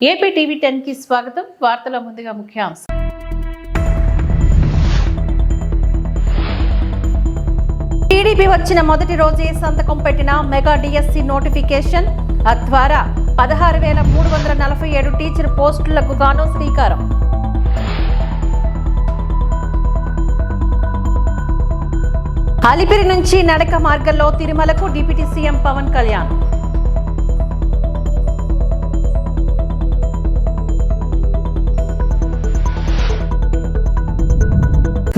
AP TV టెన్కి స్వాగతం. వార్తల ముందుగా ముఖ్యాంశం టీడీపీ వచ్చిన మొదటి రోజే సంతకం పెట్టిన మెగా డిఎస్సి నోటిఫికేషన్. తద్వారా పదహారు వేల మూడు వందల నలభై ఏడు టీచర్ పోస్టులకు గాను శ్రీకారం. అలిపిరి నుంచి నడక మార్గంలో తిరుమలకు డిప్యూటీ సీఎం పవన్ కళ్యాణ్.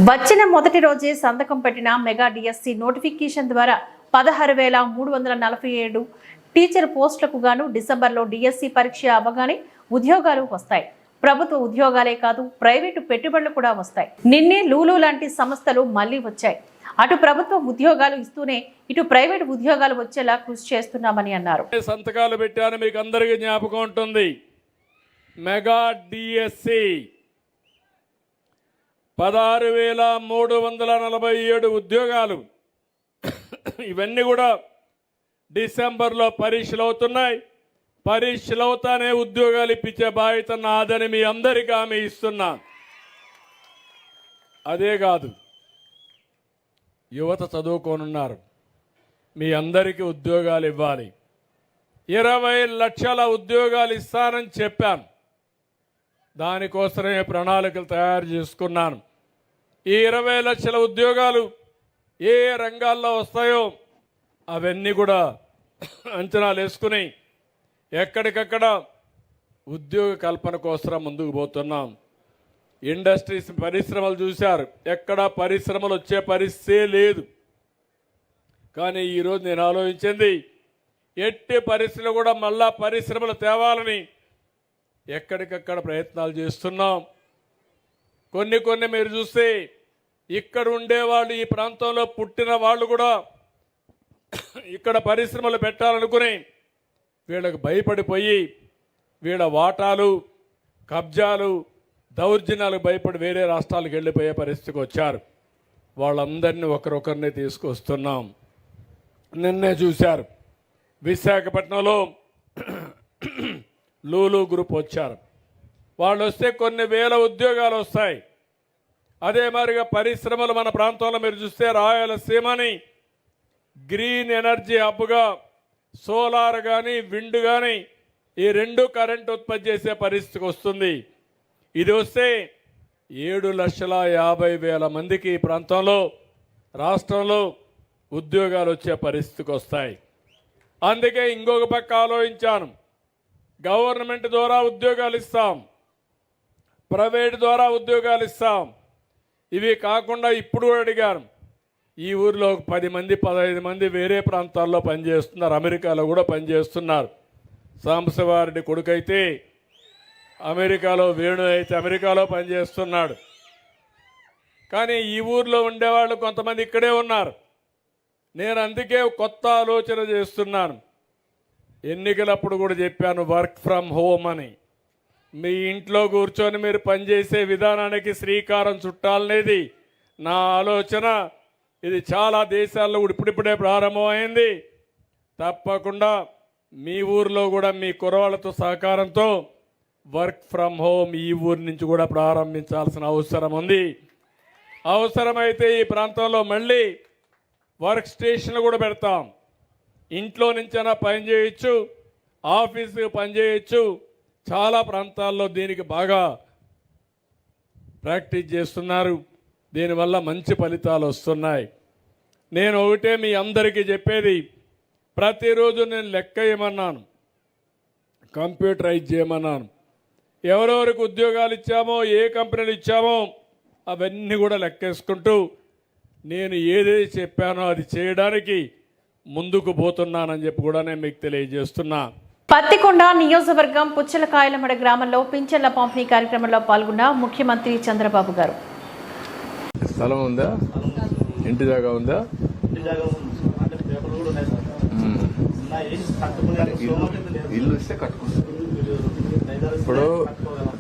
వచ్చిన మొదటి రోజే సంతకం పెట్టిన మెగా డిఎస్సి నోటిఫికేషన్ ద్వారా పదహారు వేల మూడు వందల నలభై ఏడు టీచర్ పోస్టులకు గాను డిసెంబర్లో డిఎస్సి పరీక్ష అవ్వగానే ఉద్యోగాలు వస్తాయి. ప్రభుత్వ ఉద్యోగాలే కాదు ప్రైవేటు పెట్టుబడులు కూడా వస్తాయి. నిన్నే లూలు లాంటి సంస్థలు మళ్ళీ వచ్చాయి. అటు ప్రభుత్వ ఉద్యోగాలు ఇస్తూనే ఇటు ప్రైవేట్ ఉద్యోగాలు వచ్చేలా కృషి చేస్తున్నామని అన్నారు. సంతకాలు పెట్టాను మీకు అందరికీ జ్ఞాపకం ఉంటుంది. మెగా డిఎస్సి పదహారు వేల మూడు వందల నలభై ఏడు ఉద్యోగాలు ఇవన్నీ కూడా డిసెంబర్లో పరీక్షలు అవుతున్నాయి. పరీక్షలు అవుతానే ఉద్యోగాలు ఇప్పించే బాధ్యత నాదని మీ అందరికీ ఆమె ఇస్తున్నా. అదే కాదు యువత చదువుకోనున్నారు. మీ అందరికీ ఉద్యోగాలు ఇవ్వాలి. ఇరవై లక్షల ఉద్యోగాలు ఇస్తానని చెప్పాను. దానికోసమే ప్రణాళికలు తయారు చేసుకున్నాను. ఈ ఇరవై లక్షల ఉద్యోగాలు ఏ రంగాల్లో వస్తాయో అవన్నీ కూడా అంచనాలు వేసుకుని ఎక్కడికక్కడ ఉద్యోగ కల్పన కోసం ముందుకు పోతున్నాం. ఇండస్ట్రీస్ పరిశ్రమలు చూశారు. ఎక్కడ పరిశ్రమలు వచ్చే పరిస్థితే లేదు. కానీ ఈరోజు నేను ఆలోచించింది ఎట్టి పరిస్థితులు కూడా మళ్ళా పరిశ్రమలు తేవాలని ఎక్కడికక్కడ ప్రయత్నాలు చేస్తున్నాం. కొన్ని కొన్ని మీరు చూస్తే ఇక్కడ ఉండేవాళ్ళు ఈ ప్రాంతంలో పుట్టిన వాళ్ళు కూడా ఇక్కడ పరిశ్రమలు పెట్టాలనుకుని వీళ్ళకి భయపడిపోయి వీళ్ళ వాటాలు కబ్జాలు దౌర్జన్యాలకు భయపడి వేరే రాష్ట్రాలకు వెళ్ళిపోయే పరిస్థితికి వచ్చారు. వాళ్ళందరినీ ఒకరొకరిని తీసుకొస్తున్నాం. నిన్నే చూశారు. విశాఖపట్నంలో లూలు గ్రూప్ వచ్చారు. వాళ్ళు వస్తే కొన్ని వేల ఉద్యోగాలు వస్తాయి. అదే మరిగా పరిశ్రమలు మన ప్రాంతంలో మీరు చూస్తే రాయలసీమని గ్రీన్ ఎనర్జీ హబ్గా సోలార్ కానీ విండ్ కానీ ఈ రెండు కరెంట్ ఉత్పత్తి చేసే పరిస్థితికి వస్తుంది. ఇది వస్తే ఏడు లక్షల యాభై వేల మందికి ఈ ప్రాంతంలో రాష్ట్రంలో ఉద్యోగాలు వచ్చే పరిస్థితికి వస్తాయి. అందుకే ఇంకొక పక్క ఆలోచించాను. గవర్నమెంట్ ద్వారా ఉద్యోగాలు ఇస్తాం. ప్రైవేట్ ద్వారా ఉద్యోగాలు ఇస్తాం. ఇవి కాకుండా ఇప్పుడు కూడా అడిగాను ఈ ఊరిలో ఒక పది మంది పదహైదు మంది వేరే ప్రాంతాల్లో పనిచేస్తున్నారు. అమెరికాలో కూడా పనిచేస్తున్నారు. సాంబశివారెడ్డి కొడుకైతే అమెరికాలో వేణు అయితే అమెరికాలో పనిచేస్తున్నాడు. కానీ ఈ ఊర్లో ఉండేవాళ్ళు కొంతమంది ఇక్కడే ఉన్నారు. నేను అందుకే కొత్త ఆలోచన చేస్తున్నాను. ఎన్నికలప్పుడు కూడా చెప్పాను వర్క్ ఫ్రమ్ హోమ్ అని. మీ ఇంట్లో కూర్చొని మీరు పనిచేసే విధానానికి శ్రీకారం చుట్టాలనేది నా ఆలోచన ఇది చాలా దేశాల్లో కూడా ఇప్పుడిప్పుడే ప్రారంభమైంది. తప్పకుండా మీ ఊర్లో కూడా మీ కురవాళ్ళతో సహకారంతో వర్క్ ఫ్రమ్ హోమ్ ఈ ఊరి నుంచి కూడా ప్రారంభించాల్సిన అవసరం ఉంది. అవసరమైతే ఈ ప్రాంతంలో మళ్ళీ వర్క్ స్టేషన్లు కూడా పెడతాం. ఇంట్లో నుంచైనా పని చేయొచ్చు ఆఫీస్కి పని చేయొచ్చు చాలా ప్రాంతాల్లో దీనికి బాగా ప్రాక్టీస్ చేస్తున్నారు. దీనివల్ల మంచి ఫలితాలు వస్తున్నాయి. నేను ఒకటే మీ అందరికీ చెప్పేది ప్రతిరోజు నేను లెక్క ఇవ్వమన్నాను కంప్యూటరైజ్ చేయమన్నాను. ఎవరెవరికి ఉద్యోగాలు ఇచ్చామో ఏ కంపెనీలు ఇచ్చామో అవన్నీ కూడా లెక్కేసుకుంటూ నేను ఏదేది చెప్పానో అది చేయడానికి ముందుకు పోతున్నానని చెప్పి కూడా నేను మీకు తెలియజేస్తున్నా. పత్తికొండ నియోజకవర్గం పుచ్చలకాయలమడ గ్రామంలో పింఛన్ల పంపిణీ కార్యక్రమంలో పాల్గొన్న ముఖ్యమంత్రి చంద్రబాబు గారు. స్థలం ఉందా? ఇంటి జాగా ఉందా. ఇల్లు ఇస్తే కట్టుకుంటారు ఇప్పుడు.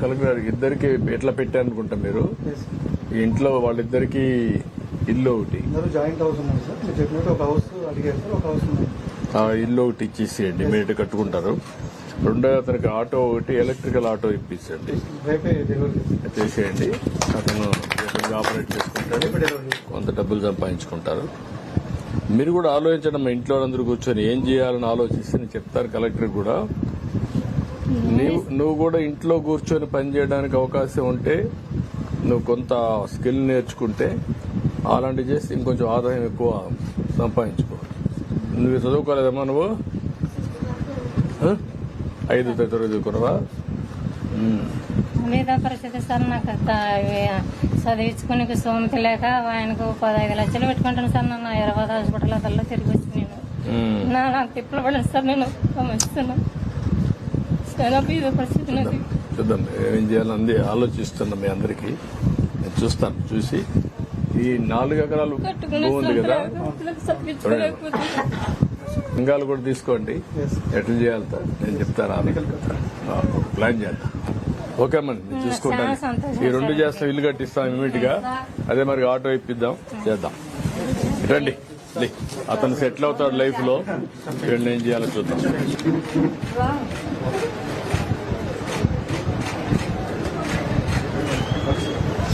కలెక్టర్ గారు ఇద్దరికి ఎట్లా పెట్టారనుకుంటా మీరు? ఈ ఇంట్లో వాళ్ళిద్దరికి ఇల్లు ఒకటి. Joint house sir. మీరు చెప్పినట్టు ఒక హౌస్ అడిగారు సార్. ఒక హౌస్ ఉంది. ఇల్లు ఒకటి ఇచ్చేసేయండి మీరు కట్టుకుంటారు. రెండో అతనికి ఆటో ఒకటి ఎలక్ట్రికల్ ఆటో ఇప్పించండి. చేసేయండి అతను ఆపరేట్ చేసుకుంటాడు. కొంత డబ్బులు సంపాదించుకుంటారు. మీరు కూడా ఆలోచించండి మా ఇంట్లో అందరూ కూర్చొని ఏం చేయాలని ఆలోచిస్తే నేను చెప్తారు కలెక్టర్ కూడా. నీవు నువ్వు కూడా ఇంట్లో కూర్చొని పని చేయడానికి అవకాశం ఉంటే నువ్వు కొంత స్కిల్ నేర్చుకుంటే అలాంటివి చేస్తే ఇంకొంచెం ఆదాయం ఎక్కువ సంపాదించుకో నువ్వు చదువుకోలేదమ్మా నువ్వు? ఐదు తరగతి చదువుకున్నావా? మీద పరిస్థితి సార్ నాకు చదివించుకునే స్తోమత లేక ఆయనకు పదహైదు లక్షలు పెట్టుకుంటాను సార్ నన్ను. ఇరవై హాస్పిటల్ అదల్లో తిరిగి వచ్చి నేను. నా నాకు తిప్పలు పడిన సార్ నేను. గమనిస్తున్నా చాలా బీద పరిస్థితి నాకు చూద్దాం ఏం చేయాలని ఆలోచిస్తున్నా మీ అందరికి. నేను చూస్తాను చూసి. ఈ నాలుగు ఎకరాలు ఉంది కదా. ఇంగాలు కూడా తీసుకోండి. ఎట్లా చేయాలి? నేను చెప్తాను ప్లాన్ చేద్దాం. ఓకే నేను చూసుకుంటాను. ఈ రెండు చేస్తాం ఇల్లు కట్టిస్తాం ఇమీడియట్గా అదే మరి ఆటో ఇప్పిద్దాం చేద్దాం. రండి లే. అతను సెటిల్ అవుతాడు లైఫ్లో ఏం చేయాలో చూద్దాం.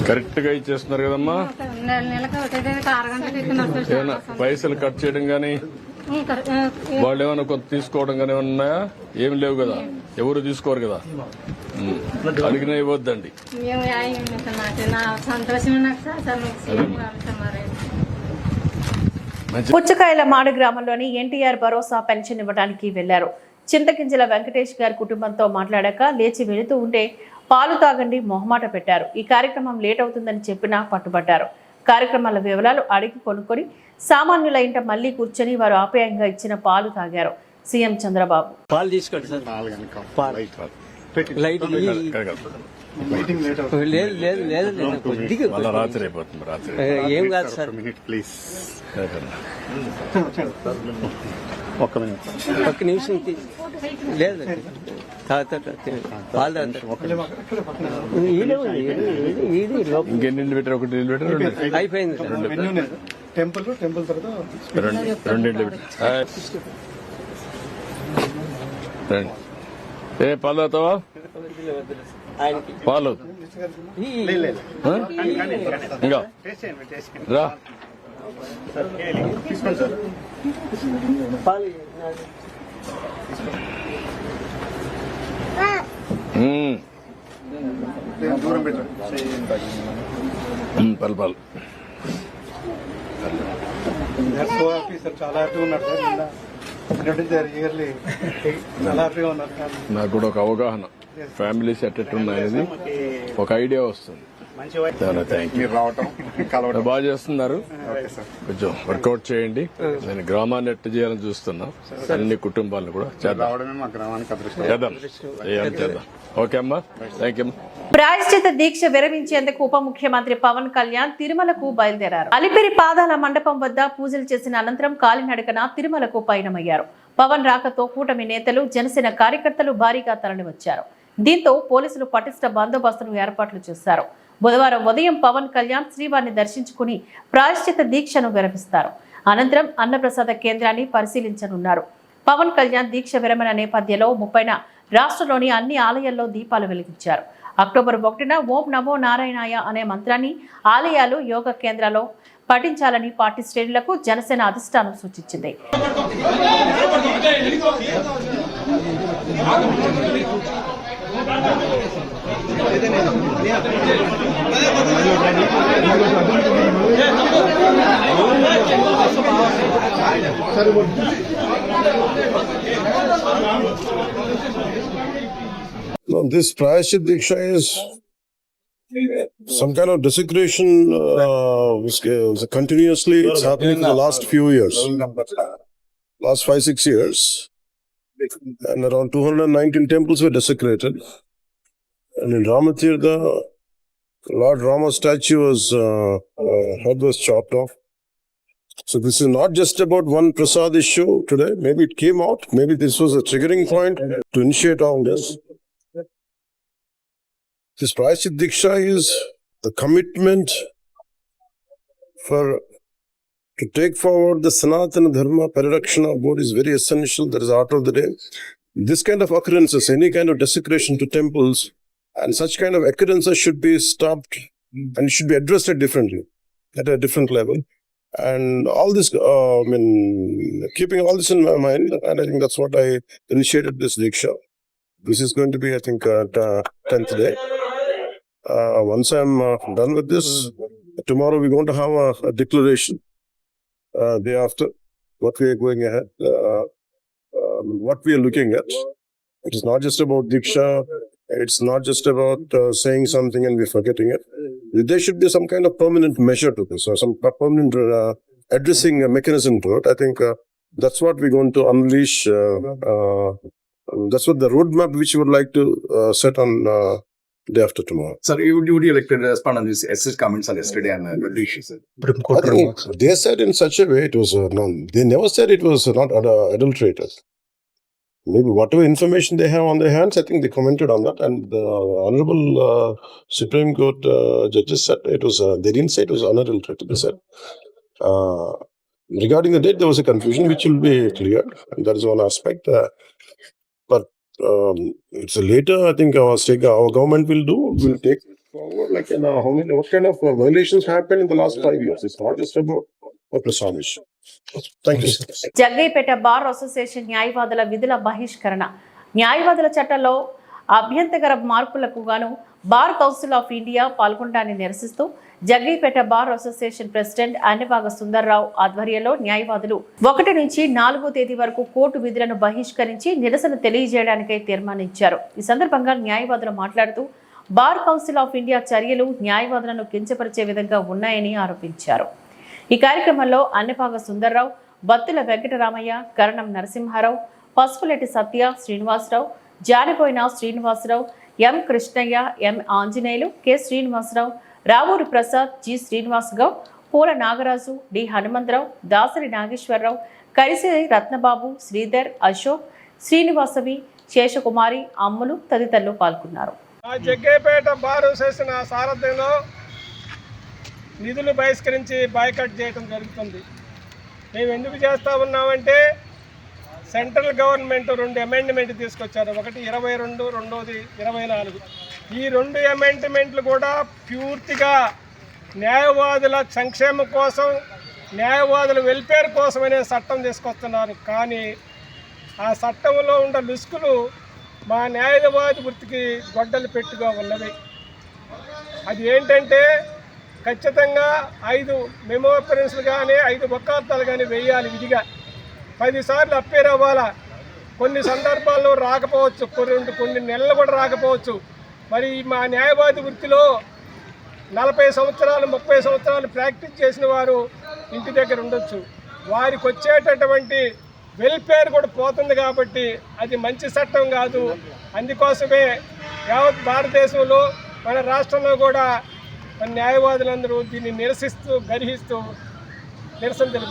కరెక్ట్గా ఇచ్చేస్తున్నారు కదమ్మా. పైసలు కట్ చేయడం గానీ వాళ్ళు ఏమైనా కొంత తీసుకోవడం కానీ ఉన్నాయా? ఏం లేవు కదా. ఎవరు తీసుకోరు కదా. అడిగినా ఇవ్వద్దండి. పుచ్చకాయల మాడు గ్రామంలోని ఎన్టీఆర్ భరోసా పెన్షన్ ఇవ్వడానికి వెళ్ళారు. చింతకింజల వెంకటేష్ గారి కుటుంబంతో మాట్లాడాక లేచి వెళుతూ ఉంటే పాలు తాగండి మొహమాట పెట్టారు. ఈ కార్యక్రమం లేట్ అవుతుందని చెప్పినా పట్టుబట్టారు. కార్యక్రమాల వివరాలు అడిగి కొనుక్కొని సామాన్యుల ఇంట మళ్ళీ కూర్చొని వారు ఆప్యాయంగా ఇచ్చిన పాలు తాగారు. సీఎం చంద్రబాబు. పాలు తీసుకోండి సార్. పాలు. లైట్ ఈ- మీటింగ్ లేట్ అవుతుంది. లేదు లేదు కొద్దిగా రాత్రి అయిపోతుంది రాత్రి. ఏ, ఏం కాదు సార్. ఒక్క నిమిషం. తీ- లేదు. ఇంకెన్ని పెట్టారు ఒకటి ఇల్లు పెట్టారు అయిపోయింది టెంపుల్ టెంపుల్ తర్వాత రెండు రెండు పెట్టారు ఏ పాలు ఆయనకి. పాలు? ఇంకా. రా. పాలు. దూరం పెట్టండి పాలు పాలు. నాకు కూడా ఒక అవగాహన. ఫ్యామిలీస్ ఎట్టెట్ ఉన్నాయనేది ఒక ఐడియా వస్తుంది. మంచి రావటం బాగా చేస్తున్నారు. Okay sir. కొంచెం వర్కౌట్ చేయండి. నేను గ్రామాన్ని ఎట్ట చేయాలని చూస్తున్నా. అన్ని కుటుంబాలను కూడా చేద్దాం. చేద్దాం. ఓకే అమ్మా. థ్యాంక్ యూ ప్రాయశ్చిత దీక్ష విరమించేందుకు ఉప ముఖ్యమంత్రి పవన్ కళ్యాణ్ తిరుమలకు బయలుదేరారు. అలిపిరి పాదాల మండపం వద్ద పూజలు చేసిన అనంతరం కాలినడకన తిరుమలకు పయనమయ్యారు. పవన్ రాకతో కూటమి నేతలు జనసేన కార్యకర్తలు భారీగా తరలివచ్చారు. దీంతో పోలీసులు పటిష్ట బందోబస్తును ఏర్పాట్లు చేశారు. బుధవారం ఉదయం పవన్ కళ్యాణ్ శ్రీవారిని దర్శించుకుని ప్రాయశ్చిత దీక్షను విరమిస్తారు అనంతరం అన్నప్రసాద కేంద్రాన్ని పరిశీలించనున్నారు పవన్ కళ్యాణ్ దీక్ష విరమణ నేపథ్యంలో ముప్పైన రాష్ట్రంలోని అన్ని ఆలయాల్లో దీపాలు వెలిగించారు అక్టోబర్ ఒకటిన ఓం నమో నారాయణాయ అనే మంత్రాన్ని ఆలయాలు యోగ కేంద్రాల్లో పఠించాలని పార్టీ శ్రేణులకు జనసేన అధిష్టానం సూచించింది No, this Prayashit Diksha is some kind of desecration uh, uh, continuously it's happening for the last few years, last five, six years. And around 219 temples were desecrated. And in Ramatirtha, Lord Rama statue was, uh, uh, head was chopped off. So this is not just about one prasad issue today. Maybe it came out. Maybe this was a triggering point to initiate all this. This Prayashit Diksha is the commitment for to take forward the Sanatana Dharma Parirakshana board is very essential. That is art of the day. this kind of occurrences, any kind of desecration to temples, and such kind of occurrences should be stopped and should be addressed differently, at a different level. And all this, uh, I mean, keeping all this in my mind, and I think that's what I initiated this Diksha. This is going to be, I think, uh, 10th day. Uh, once I'm uh, done with this, tomorrow we're going to have a, a declaration. Uh, day after, what we are going ahead, uh, what we are looking at. It is not just about Diksha. It's not just about uh, saying something and we're forgetting it. There should be some kind of permanent measure to this or some permanent uh, addressing uh, mechanism to it. I think uh, that's what we're going to unleash. Uh, uh, that's what the roadmap which we would like to uh, set on uh, day after tomorrow. Sir, you would you like to respond on this SS comments on yesterday and uh, Dish, sir? They said in such a way it was uh, no, they never said it was not ad- adulterated. Maybe whatever information they have on their hands, I think they commented on that, and the honorable uh, Supreme Court uh, judges said it was. Uh, they didn't say it was unadulterated. They said uh, regarding the date there was a confusion, which will be cleared, and that is one aspect. Uh, but um, it's a later. I think our state, our government will do will take forward like know, how many what kind of uh, violations happened in the last five years. It's not just about Jaggaiahpet bar association న్యాయవాదుల విధుల బహిష్కరణ. న్యాయవాదుల చట్టంలో అభ్యంతకర మార్పులకు గాను bar council of India పాల్గొనడాన్ని నిరసిస్తూ Jaggaiahpet bar association president Annabaga Sundarrao ఆధ్వర్యంలో న్యాయవాదులు ఒకటి నుంచి నాలుగో తేదీ వరకు కోర్టు విధులను బహిష్కరించి నిరసన తెలియజేయడానికై తీర్మానించారు. ఈ సందర్భంగా న్యాయవాదులు మాట్లాడుతూ బార్ కౌన్సిల్ ఆఫ్ ఇండియా చర్యలు న్యాయవాదులను కించపరిచే విధంగా ఉన్నాయని ఆరోపించారు. ఈ కార్యక్రమంలో Annapaga Sundarrao Battula Venkataramaiah Karanam Narasimharao Pasupuletti Satya Srinivasarao Janipoyina Srinivasarao M Krishnaiah M Anjaneyulu K Srinivasarao Ravuri Prasad G Srinivas Goud Poola Nagaraju D Hanumantharao Dasari Nageswararao Karisi Ratnababu Sridhar Ashok Srinivasavi Seshakumari Ammulu తదితరులు పాల్గొన్నారు. జగ్గేపేట బారు చేసిన సారథ్యంలో నిధులు బహిష్కరించి boycott చేయడం జరుగుతుంది. మేము ఎందుకు చేస్తూ ఉన్నామంటే సెంట్రల్ గవర్నమెంట్ రెండు అమెండ్మెంట్ తీసుకొచ్చారు. ఒకటి ఇరవై రెండు రెండోది ఇరవై నాలుగు. ఈ రెండు అమెండ్మెంట్లు కూడా పూర్తిగా న్యాయవాదుల సంక్షేమం కోసం న్యాయవాదుల వెల్ఫేర్ కోసమనే చట్టం తీసుకొస్తున్నారు. కానీ ఆ చట్టంలో ఉన్న లుసుకులు మా న్యాయవాది వృత్తికి గొడ్డలు పెట్టుగా ఉన్నవి. అది ఏంటంటే ఖచ్చితంగా ఐదు మెమో అపరెన్స్లు కానీ ఐదు బొక్కార్థాలు కానీ వేయాలి విధిగా. పదిసార్లు అప్పేర్ అవ్వాలా? కొన్ని సందర్భాల్లో రాకపోవచ్చు. కొన్ని కొన్ని నెలలు కూడా రాకపోవచ్చు. మరి మా న్యాయవాది వృత్తిలో నలభై సంవత్సరాలు ముప్పై సంవత్సరాలు ప్రాక్టీస్ చేసిన వారు ఇంటి దగ్గర ఉండొచ్చు. వారికి వచ్చేటటువంటి వెల్ఫేర్ కూడా పోతుంది కాబట్టి అది మంచి చట్టం కాదు. అందుకోసమే యావత్ భారతదేశంలో మన రాష్ట్రంలో కూడా న్యాయవాదులందరూ దీన్ని నిరసిస్తూ గర్హిస్తూ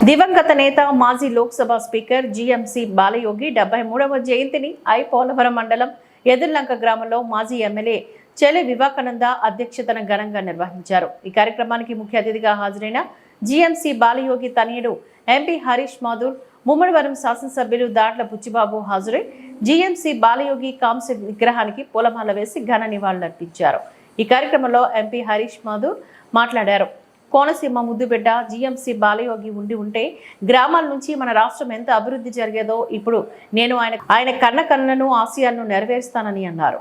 దివంగత నేత మాజీ లోక్సభ స్పీకర్ జీఎంసీ బాలయోగి డెబ్బై మూడవ జయంతిని ఐ. పోలవరం మండలం ఎదుర్లంక గ్రామంలో మాజీ ఎమ్మెల్యే చెలె వివేకానంద అధ్యక్షతన ఘనంగా నిర్వహించారు. ఈ కార్యక్రమానికి ముఖ్య అతిథిగా హాజరైన జీఎంసీ బాలయోగి తనయుడు ఎంపీ హరీష్ మాధుర్ ముమ్మడివరం శాసనసభ్యులు దాట్ల బుచ్చిబాబు హాజరై జీఎంసీ బాలయోగి కాంస్య విగ్రహానికి పూలమాల వేసి ఘన నివాళులర్పించారు. ఈ కార్యక్రమంలో ఎంపీ హరీష్ మాధు మాట్లాడారు. కోనసీమ ముద్దుబిడ్డ జీఎంసీ బాలయోగి ఉండి ఉంటే గ్రామాల నుంచి మన రాష్ట్రం ఎంత అభివృద్ధి జరిగేదో ఇప్పుడు నేను ఆయన ఆయన కన్న కన్నను ఆశయాలను నెరవేరుస్తానని అన్నారు.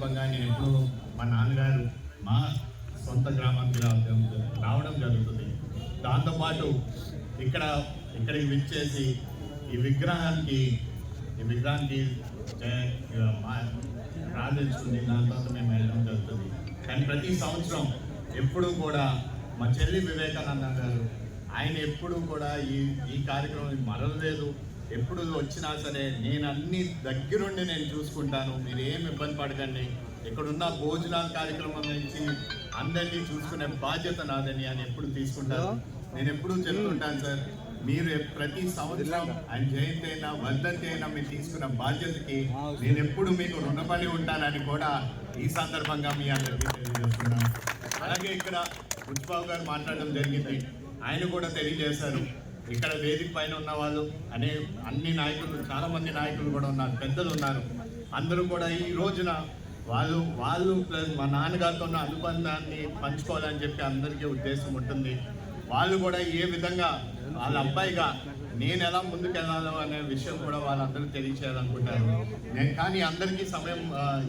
సందర్భంగా నేను ఎప్పుడూ మా నాన్నగారు మా సొంత గ్రామానికి రావడం రావడం జరుగుతుంది. దాంతోపాటు ఇక్కడ ఇక్కడికి విచ్చేసి ఈ విగ్రహానికి ఈ విగ్రహానికి జయ- ప్రార్థించుకుని దాని తర్వాత మేము వెళ్ళడం జరుగుతుంది. కానీ ప్రతి సంవత్సరం ఎప్పుడూ కూడా మా చెల్లి వివేకానంద గారు ఆయన ఎప్పుడూ కూడా ఈ ఈ కార్యక్రమం మరలలేదు. ఎప్పుడు వచ్చినా సరే నేను అన్ని దగ్గరుండి నేను చూసుకుంటాను. మీరు ఏం ఇబ్బంది పడకండి. ఇక్కడున్న భోజనాల కార్యక్రమం నుంచి అందరినీ చూసుకునే బాధ్యత నాదని అని ఎప్పుడు తీసుకుంటాను నేను ఎప్పుడు చెప్తుంటాను సార్ మీరు ప్రతి సంవత్సరం ఆయన జయంతి అయినా వర్ధంతి అయినా మీరు తీసుకున్న బాధ్యతకి నేను ఎప్పుడు మీకు రుణపడి ఉంటానని కూడా ఈ సందర్భంగా మీ అందరికీ తెలియజేస్తున్నాను. అలాగే ఇక్కడ ఉజ్బాబు గారు మాట్లాడడం జరిగింది. ఆయన కూడా తెలియజేశారు. ఇక్కడ వేదిక పైన ఉన్న వాళ్ళు అనే అన్ని నాయకులు చాలామంది నాయకులు కూడా ఉన్నారు పెద్దలు ఉన్నారు. అందరూ కూడా ఈ రోజున వాళ్ళు వాళ్ళు ప్లస్ మా నాన్నగారితో ఉన్న అనుబంధాన్ని పంచుకోవాలని చెప్పి అందరికీ ఉద్దేశం ఉంటుంది. వాళ్ళు కూడా ఏ విధంగా వాళ్ళ అబ్బాయిగా నేను ఎలా ముందుకెళ్ళాలో అనే విషయం కూడా వాళ్ళందరూ తెలియచేయాలనుకుంటారు. నేను కానీ అందరికీ సమయం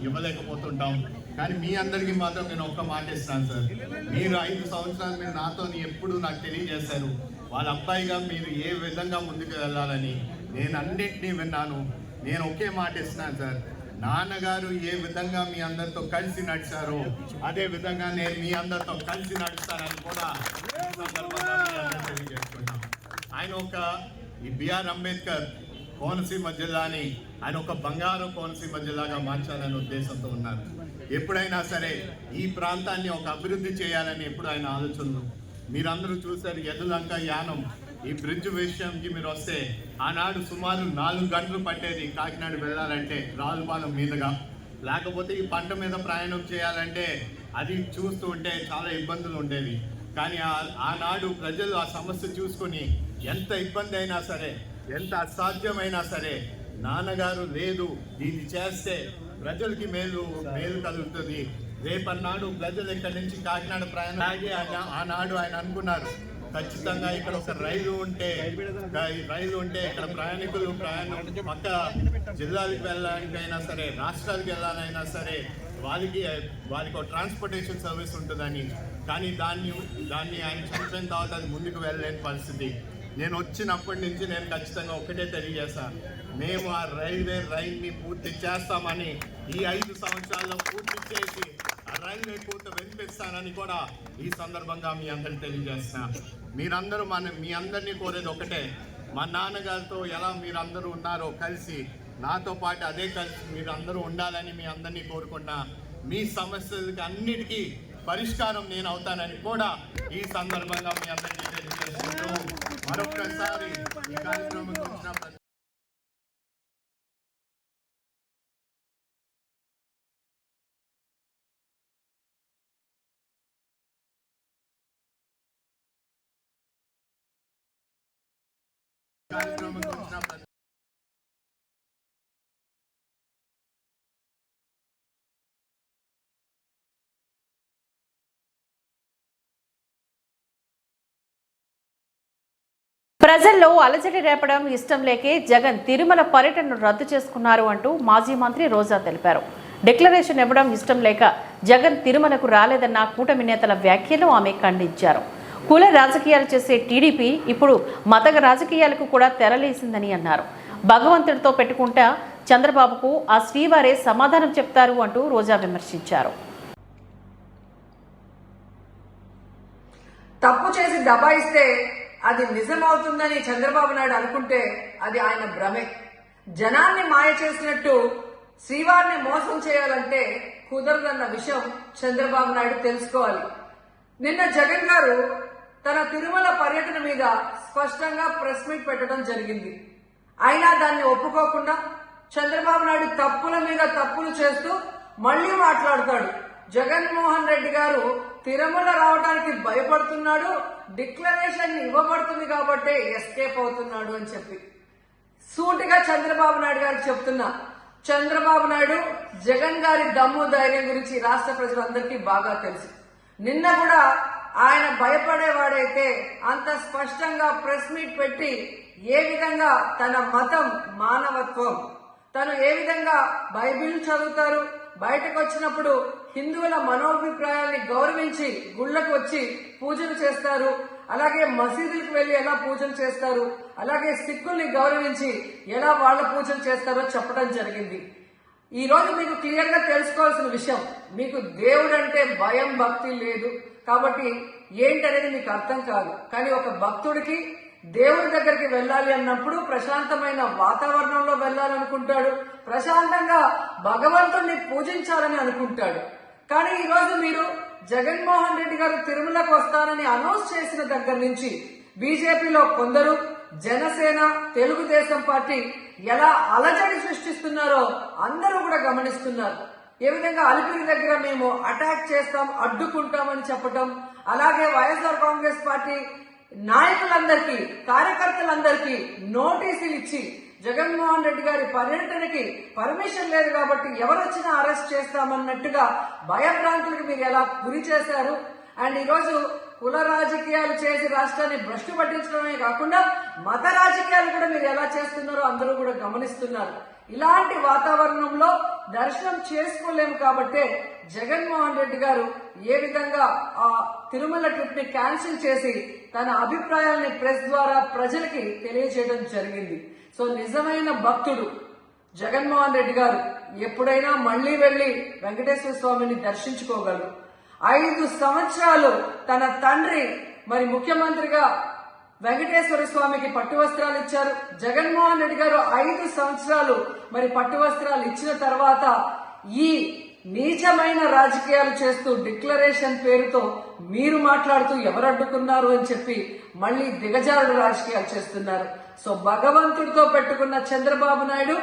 ఇవ్వలేకపోతుంటాం. కానీ మీ అందరికీ మాత్రం నేను ఒక్క మాట ఇస్తాను సార్. మీరు ఐదు సంవత్సరాలు మీరు నాతో ఎప్పుడు నాకు తెలియజేశారు. వాళ్ళ అబ్బాయిగా మీరు ఏ విధంగా ముందుకు వెళ్ళాలని నేను అన్నింటినీ విన్నాను. నేను ఒకే మాట ఇస్తున్నాను సార్. నాన్నగారు ఏ విధంగా మీ అందరితో కలిసి నడిచారో అదే విధంగా నేను మీ అందరితో కలిసి నడుస్తానని కూడా ఈ ఆయన ఒక ఈ బిఆర్ అంబేద్కర్ కోనసీమ జిల్లాని ఆయన ఒక బంగారు కోనసీమ జిల్లాగా మార్చాలనే ఉద్దేశంతో ఉన్నారు. ఎప్పుడైనా సరే ఈ ప్రాంతాన్ని ఒక అభివృద్ధి చేయాలని ఎప్పుడు ఆయన ఆలోచనలు మీరందరూ చూశారు ఎదులంక యానం. ఈ బ్రిడ్జ్ విషయంకి మీరు వస్తే ఆనాడు సుమారు నాలుగు గంటలు పట్టేది కాకినాడ వెళ్ళాలంటే రావులపాలెం మీదుగా. లేకపోతే ఈ పంట మీద ప్రయాణం చేయాలంటే అది చూస్తూ ఉంటే చాలా ఇబ్బందులు ఉండేవి. కానీ ఆ- ఆనాడు ప్రజలు ఆ సమస్య చూసుకొని ఎంత ఇబ్బంది అయినా సరే ఎంత అసాధ్యమైనా సరే నాన్నగారు లేదు దీన్ని చేస్తే ప్రజలకి మేలు మేలు కలుగుతుంది. రేపన్నాడు ప్రజలు ఇక్కడి నుంచి కాకినాడ ప్రయాణం అలాగే ఆయన- ఆనాడు ఆయన అనుకున్నారు. ఖచ్చితంగా ఇక్కడ ఒక రైలు ఉంటే రైలు ఉంటే ఇక్కడ ప్రయాణికులు ప్రయాణం పక్క జిల్లాలకు వెళ్ళడానికైనా సరే రాష్ట్రాలకు వెళ్ళాలైనా సరే వాళ్ళకి వాళ్ళకి ఒక ట్రాన్స్పోర్టేషన్ సర్వీస్ ఉంటుందని. కానీ దాన్ని దాన్ని ఆయన చనిపోయిన తర్వాత అది ముందుకు వెళ్ళలేని పరిస్థితి. నేను వచ్చినప్పటి నుంచి నేను ఖచ్చితంగా ఒకటే తెలియజేశాను మేము ఆ రైల్వే రైల్ని పూర్తి చేస్తామని ఈ ఐదు సంవత్సరాల్లో పూర్తి చేసి ఆ రైల్వే వినిపిస్తానని కూడా ఈ సందర్భంగా మీ అందరికి తెలియజేస్తున్నా. మీరందరూ మన మీ అందరినీ కోరేది ఒకటే మా నాన్నగారితో ఎలా మీరందరూ ఉన్నారో కలిసి నాతో పాటు అదే కలిసి మీరందరూ ఉండాలని మీ అందరినీ కోరుకున్నా మీ సమస్యలకి అన్నిటికీ పరిష్కారం నేను అవుతానని కూడా ఈ సందర్భంగా మీ అందరికీ తెలియజేస్తున్నాను మరొకసారి ఈ కార్యక్రమం ప్రజల్లో అలజడి రేపడం ఇష్టం లేకే జగన్ తిరుమల పర్యటనను రద్దు చేసుకున్నారు అంటూ మాజీ మంత్రి రోజా తెలిపారు. డిక్లరేషన్ ఇవ్వడం ఇష్టం లేక జగన్ తిరుమలకు రాలేదన్న కూటమి నేతల వ్యాఖ్యలు ఆమె ఖండించారు. కుల రాజకీయాలు చేసే టీడీపీ ఇప్పుడు మత రాజకీయాలకు కూడా తెరలేసిందని అన్నారు. భగవంతుడితో పెట్టుకుంటా చంద్రబాబుకు ఆ శ్రీవారే సమాధానం చెప్తారు అంటూ రోజా విమర్శించారు. తప్పు చేసి దబాయిస్తే అది నిజమవుతుందని చంద్రబాబు నాయుడు అనుకుంటే అది ఆయన భ్రమే. జనాన్ని మాయ చేసినట్టు శ్రీవారిని మోసం చేయాలంటే కుదరదన్న విషయం చంద్రబాబు నాయుడు తెలుసుకోవాలి. నిన్న జగన్ గారు తన తిరుమల పర్యటన మీద స్పష్టంగా ప్రెస్ మీట్ పెట్టడం జరిగింది. అయినా దాన్ని ఒప్పుకోకుండా చంద్రబాబు నాయుడు తప్పుల మీద తప్పులు చేస్తూ మళ్ళీ మాట్లాడతాడు. జగన్మోహన్ రెడ్డి గారు తిరుమల రావడానికి భయపడుతున్నాడు డిక్లరేషన్ ఇవ్వబడుతుంది కాబట్టి ఎస్కేప్ అవుతున్నాడు అని చెప్పి. సూటిగా చంద్రబాబు నాయుడు గారికి చెప్తున్నా. చంద్రబాబు నాయుడు జగన్ గారి దమ్ము ధైర్యం గురించి రాష్ట్ర ప్రజలందరికీ బాగా తెలుసు. నిన్న కూడా ఆయన భయపడేవాడైతే అంత స్పష్టంగా ప్రెస్ మీట్ పెట్టి ఏ విధంగా తన మతం మానవత్వం తను ఏ విధంగా బైబిల్ చదువుతారు బయటకు వచ్చినప్పుడు హిందువుల మనోభిప్రాయాల్ని గౌరవించి గుళ్ళకు వచ్చి పూజలు చేస్తారు. అలాగే మసీదులకు వెళ్ళి ఎలా పూజలు చేస్తారు. అలాగే సిక్కుల్ని గౌరవించి ఎలా వాళ్ళ పూజలు చేస్తారో చెప్పడం జరిగింది. ఈ రోజు మీకు క్లియర్గా తెలుసుకోవాల్సిన విషయం మీకు దేవుడు అంటే భయం భక్తి లేదు. కాబట్టి ఏంటనేది మీకు అర్థం కాదు. కానీ ఒక భక్తుడికి దేవుడి దగ్గరికి వెళ్ళాలి అన్నప్పుడు ప్రశాంతమైన వాతావరణంలో వెళ్ళాలనుకుంటాడు. ప్రశాంతంగా భగవంతుణ్ణి పూజించాలని అనుకుంటాడు. కానీ ఈరోజు మీరు జగన్మోహన్ రెడ్డి గారు తిరుమలకు వస్తానని అనౌన్స్ చేసిన దగ్గర నుంచి బీజేపీలో కొందరు జనసేన తెలుగుదేశం పార్టీ ఎలా అలజడి సృష్టిస్తున్నారో అందరూ కూడా గమనిస్తున్నారు. ఏ విధంగా అలిపిరి దగ్గర మేము అటాక్ చేస్తాం అడ్డుకుంటామని చెప్పటం అలాగే వైఎస్ఆర్ కాంగ్రెస్ పార్టీ నాయకులందరికీ కార్యకర్తలందరికీ నోటీసులు ఇచ్చి జగన్మోహన్ రెడ్డి గారి పర్యటనకి పర్మిషన్ లేదు కాబట్టి ఎవరొచ్చినా అరెస్ట్ చేస్తామన్నట్టుగా భయభ్రాంతులకు మీరు ఎలా గురి చేశారు? అండ్ ఈరోజు కుల రాజకీయాలు చేసి రాష్ట్రాన్ని భ్రష్టు పట్టించడమే కాకుండా మత రాజకీయాలు కూడా మీరు ఎలా చేస్తున్నారో అందరూ కూడా గమనిస్తున్నారు. ఇలాంటి వాతావరణంలో దర్శనం చేసుకోలేము కాబట్టే జగన్మోహన్ రెడ్డి గారు ఏ విధంగా ఆ తిరుమల ట్రిప్ని క్యాన్సిల్ చేసి తన అభిప్రాయాల్ని ప్రెస్ ద్వారా ప్రజలకి తెలియజేయడం జరిగింది. సో నిజమైన భక్తుడు జగన్మోహన్ రెడ్డి గారు ఎప్పుడైనా మళ్ళీ వెళ్ళి వెంకటేశ్వర స్వామిని దర్శించుకోగలరు. ఐదు సంవత్సరాలు తన తండ్రి మరి ముఖ్యమంత్రిగా వెంకటేశ్వర స్వామికి పట్టు వస్త్రాలు ఇచ్చారు. జగన్మోహన్ రెడ్డి గారు ఐదు సంవత్సరాలు మరి పట్టు వస్త్రాలు ఇచ్చిన తర్వాత ఈ నీచమైన రాజకీయాలు చేస్తూ డిక్లరేషన్ పేరుతో మీరు మాట్లాడుతూ ఎవరు అడ్డుకున్నారు అని చెప్పి మళ్ళీ దిగజారుడు రాజకీయాలు చేస్తున్నారు. సో భగవంతుడితో పెట్టుకున్న చంద్రబాబు నాయుడు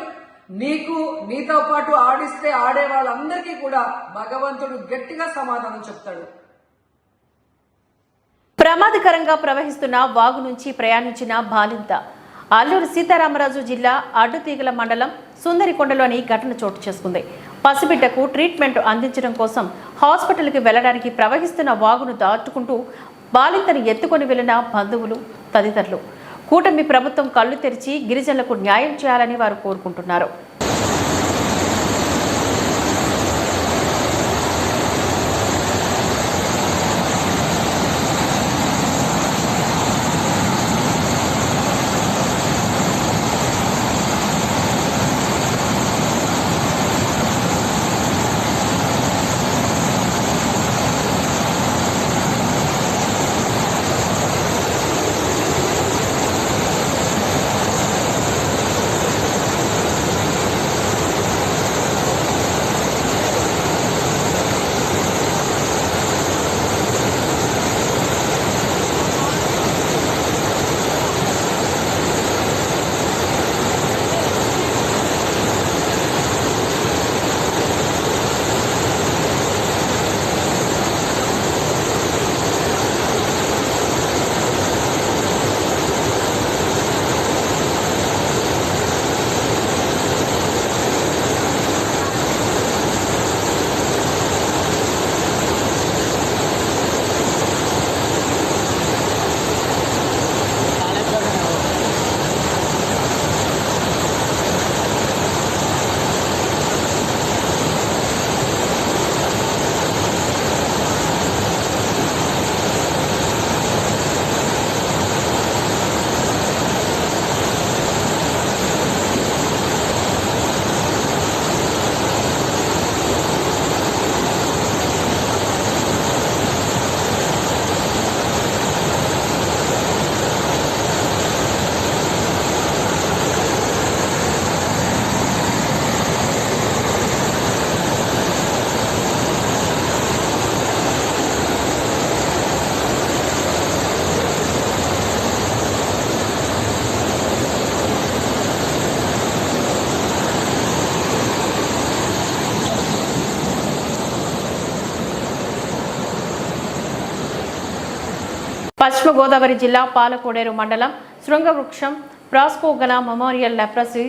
నీకు నీతో పాటు ఆడిస్తే ఆడే వాళ్ళందరికీ కూడా భగవంతుడు గట్టిగా సమాధానం చెప్తాడు. ప్రమాదకరంగా ప్రవహిస్తున్న వాగు నుంచి ప్రయాణించిన బాలింత అల్లూరు సీతారామరాజు జిల్లా అడ్డుతీగల మండలం సుందరికొండలోని ఘటన చోటు చేసుకుంది. పసిబిడ్డకు ట్రీట్మెంట్ అందించడం కోసం హాస్పిటల్కి వెళ్ళడానికి ప్రవహిస్తున్న వాగును దాటుకుంటూ బాలింతను ఎత్తుకొని వెళ్ళిన బంధువులు తదితరులు. కూటమి ప్రభుత్వం కళ్ళు తెరిచి గిరిజనులకు న్యాయం చేయాలని వారు కోరుకుంటున్నారు. పశ్చిమ గోదావరి జిల్లా పాలకోడేరు మండలం శృంగవృక్షం ప్రాస్కోగల మెమోరియల్ లెప్రసీ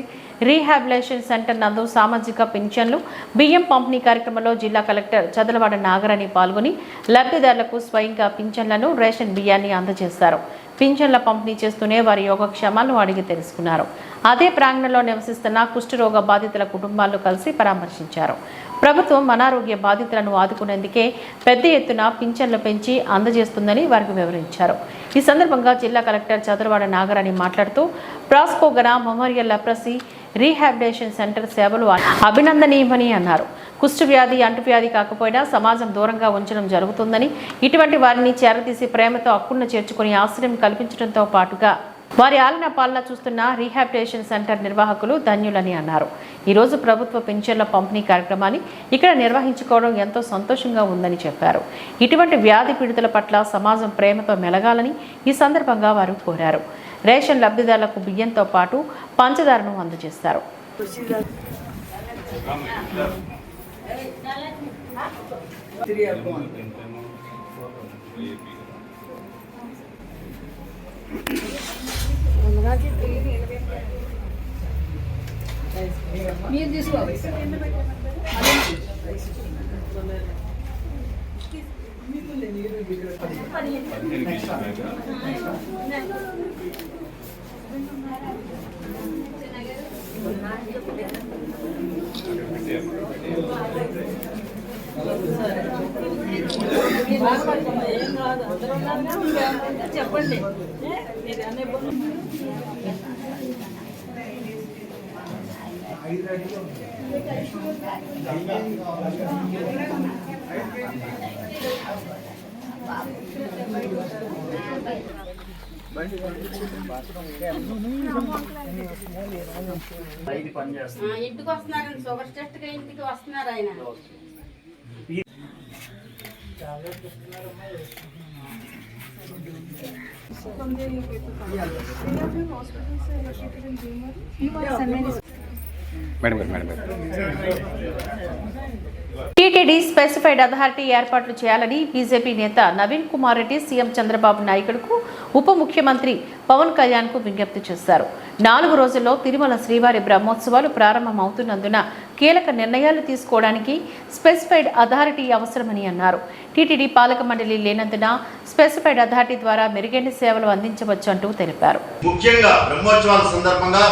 రీహాబిలేషన్ సెంటర్ నందు సామాజిక పింఛన్లు బియ్యం పంపిణీ కార్యక్రమంలో జిల్లా కలెక్టర్ చదలవాడ నాగరాణి పాల్గొని లబ్ధిదారులకు స్వయంగా పింఛన్లను రేషన్ బియ్యాన్ని అందజేశారు. పింఛన్ల పంపిణీ చేస్తూనే వారి యోగక్షేమాలను అడిగి తెలుసుకున్నారు. అదే ప్రాంగణంలో నివసిస్తున్న కుష్ఠరోగ బాధితుల కుటుంబాలను కలిసి పరామర్శించారు. ప్రభుత్వం అనారోగ్య బాధితులను ఆదుకునేందుకే పెద్ద ఎత్తున పింఛన్లు పెంచి అందజేస్తుందని వారికి వివరించారు. ఈ సందర్భంగా జిల్లా కలెక్టర్ చదరవాడ నాగరాణి మాట్లాడుతూ ప్రాస్కోగన మెమోరియల్ లెప్రసీ రీహాబిలిటేషన్ సెంటర్ సేవలు అభినందనీయమని అన్నారు. కుష్ఠవ్యాధి అంటువ్యాధి కాకపోయినా సమాజం దూరంగా ఉంచడం జరుగుతుందని ఇటువంటి వారిని చేరదీసి ప్రేమతో అక్కున్న చేర్చుకుని ఆశ్రయం కల్పించడంతో పాటుగా వారి ఆలన పాలన చూస్తున్న రీహాబిలిటేషన్ సెంటర్ నిర్వాహకులు ధన్యులని అన్నారు. ఈరోజు ప్రభుత్వ పింఛన్ల పంపిణీ కార్యక్రమాన్ని ఇక్కడ నిర్వహించుకోవడం ఎంతో సంతోషంగా ఉందని చెప్పారు. ఇటువంటి వ్యాధి పీడితుల పట్ల సమాజం ప్రేమతో మెలగాలని ఈ సందర్భంగా వారు కోరారు. రేషన్ లబ్ధిదారులకు బియ్యంతో పాటు పంచదారను అందజేస్తారు మీరు తీసుకోవాలి బాగా పడుతుంది ఏం కాదు అందరూ ఉన్నారు ఇంటికి వస్తున్నారండి. షుగర్ టెస్ట్ ఇంటికి వస్తున్నారు ఆయన. టీటీడీ స్పెసిఫైడ్ అథారిటీ ఏర్పాట్లు చేయాలని బీజేపీ నేత నవీన్ కుమార్ రెడ్డి సీఎం చంద్రబాబు నాయుడుకు ఉప ముఖ్యమంత్రి పవన్ కళ్యాణ్కు విజ్ఞప్తి చేశారు. నాలుగు రోజుల్లో తిరుమల శ్రీవారి బ్రహ్మోత్సవాలు ప్రారంభమవుతున్నందున కీలక నిర్ణయాలు తీసుకోవడానికి స్పెసిఫైడ్ అథారిటీ అవసరమని అన్నారు. టీటీడీ పాలక మండలి లేనందున స్పెసిఫైడ్ అథారిటీ ద్వారా మెరుగైన సేవలు అందించవచ్చంటూ తెలిపారు. ముఖ్యంగా బ్రహ్మోత్సవాల సందర్భంగా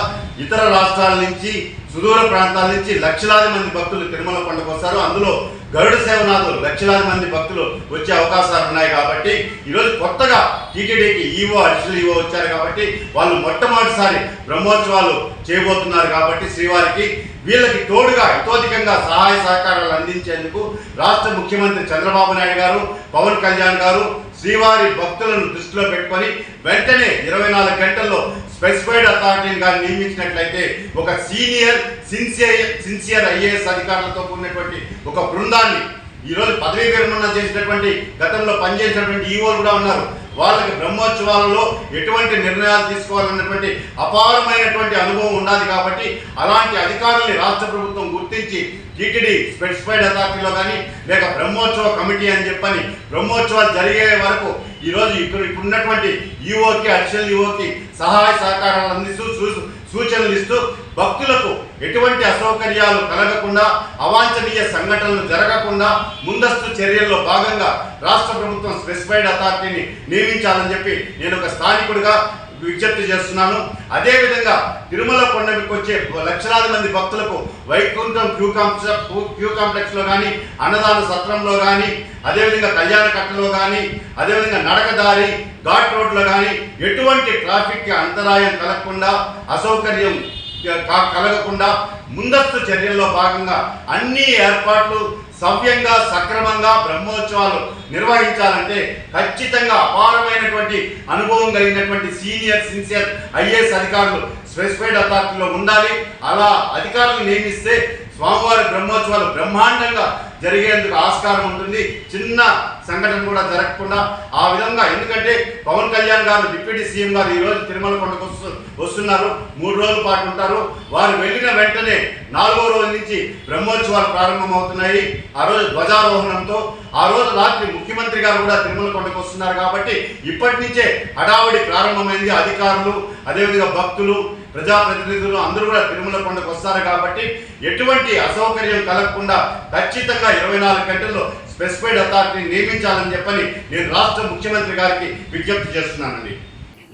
ఇతర రాష్ట్రాల నుంచి సుదూర ప్రాంతాల నుంచి లక్షలాది మంది భక్తులు తిరుమల పండుగ వస్తారు. అందులో గరుడ సేవనాథులు లక్షలాది మంది భక్తులు వచ్చే అవకాశాలు ఉన్నాయి కాబట్టి ఈరోజు కొత్తగా టీటీడీకి ఈవో అడిషనల్ ఈవో వచ్చారు కాబట్టి వాళ్ళు మొట్టమొదటిసారి బ్రహ్మోత్సవాలు చేయబోతున్నారు కాబట్టి శ్రీవారికి వీళ్ళకి తోడుగా ఇతోధికంగా సహాయ సహకారాలు అందించేందుకు రాష్ట్ర ముఖ్యమంత్రి చంద్రబాబు నాయుడు గారు పవన్ కళ్యాణ్ గారు శ్రీవారి భక్తులను దృష్టిలో పెట్టుకొని వెంటనే ఇరవై నాలుగు గంటల్లో స్పెసిఫైడ్ అథారిటీని కానీ నియమించినట్లయితే ఒక సీనియర్ సిన్సియర్ సిన్సియర్ ఐఏఎస్ అధికారులతో కూడినటువంటి ఒక బృందాన్ని ఈరోజు పదవీ విరమణ చేసినటువంటి గతంలో పనిచేసినటువంటి ఈఓలు కూడా ఉన్నారు. వాళ్ళకి బ్రహ్మోత్సవాలలో ఎటువంటి నిర్ణయాలు తీసుకోవాలన్నటువంటి అపారమైనటువంటి అనుభవం ఉన్నది కాబట్టి అలాంటి అధికారుల్ని రాష్ట్ర ప్రభుత్వం గుర్తించి టీటీడీ స్పెసిఫైడ్ అథారిటీలో కానీ లేక బ్రహ్మోత్సవ కమిటీ అని చెప్పని బ్రహ్మోత్సవాలు జరిగే వరకు ఈరోజు ఇక్కడ ఇప్పుడున్నటువంటి ఈఓకి అడిషనల్ ఈఓకి సహాయ సహకారాలు అందిస్తూ సూ- సూచనలు ఇస్తూ భక్తులకు ఎటువంటి అసౌకర్యాలు కలగకుండా అవాంఛనీయ సంఘటనలు జరగకుండా ముందస్తు చర్యల్లో భాగంగా రాష్ట్ర ప్రభుత్వం స్పెసిఫైడ్ అథారిటీని నియమించాలని చెప్పి నేను ఒక స్థానికుడిగా విజ్ఞప్తి చేస్తున్నాను. అదేవిధంగా తిరుమల కొండకి వచ్చే లక్షలాది మంది భక్తులకు వైకుంఠం క్యూ కాంప్లెక్స్ క్యూ కాంప్లెక్స్లో కానీ అన్నదాన సత్రంలో కానీ అదేవిధంగా కళ్యాణ కట్టలో కానీ అదేవిధంగా నడకదారి ఘాట్ రోడ్లో కానీ ఎటువంటి ట్రాఫిక్ అంతరాయం కలగకుండా అసౌకర్యం కలగకుండా ముందస్తు చర్యల్లో భాగంగా అన్ని ఏర్పాట్లు సవ్యంగా సక్రమంగా బ్రహ్మోత్సవాలు నిర్వహించాలంటే ఖచ్చితంగా అపారమైనటువంటి అనుభవం కలిగినటువంటి సీనియర్ సిన్సియర్ ఐఏఎస్ అధికారులు స్పెసిఫైడ్ అథారిటీలో ఉండాలి. అలా అధికారులు నియమిస్తే స్వామివారి బ్రహ్మోత్సవాలు బ్రహ్మాండంగా జరిగేందుకు ఆస్కారం ఉంటుంది. చిన్న సంఘటన కూడా జరగకుండా ఆ విధంగా. ఎందుకంటే పవన్ కళ్యాణ్ గారు డిప్యూటీ సీఎం గారు ఈ రోజు తిరుమల కొండకు వస్తు- వస్తున్నారు మూడు రోజుల పాటు ఉంటారు. వారు వెళ్ళిన వెంటనే నాలుగో రోజు నుంచి బ్రహ్మోత్సవాలు ప్రారంభమవుతున్నాయి. ఆ రోజు ధ్వజారోహణంతో ఆ రోజు రాత్రి ముఖ్యమంత్రి గారు కూడా తిరుమల కొండకు వస్తున్నారు కాబట్టి ఇప్పటి నుంచే హడావుడి ప్రారంభమైంది. అధికారులు అదేవిధంగా భక్తులు ప్రజాప్రతినిధులు అందరూ కూడా తిరుమల కొండకు వస్తారు కాబట్టి ఎటువంటి అసౌకర్యం కలగకుండా ఖచ్చితంగా ఇరవై నాలుగు గంటల్లో స్పెసిఫైడ్ అథారిటీని నియమించాలని చెప్పని నేను రాష్ట్ర ముఖ్యమంత్రి గారికి విజ్ఞప్తి చేస్తున్నానండి.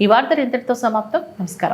ఈ వార్తలు ఇంతటితో సమాప్తం. నమస్కారం.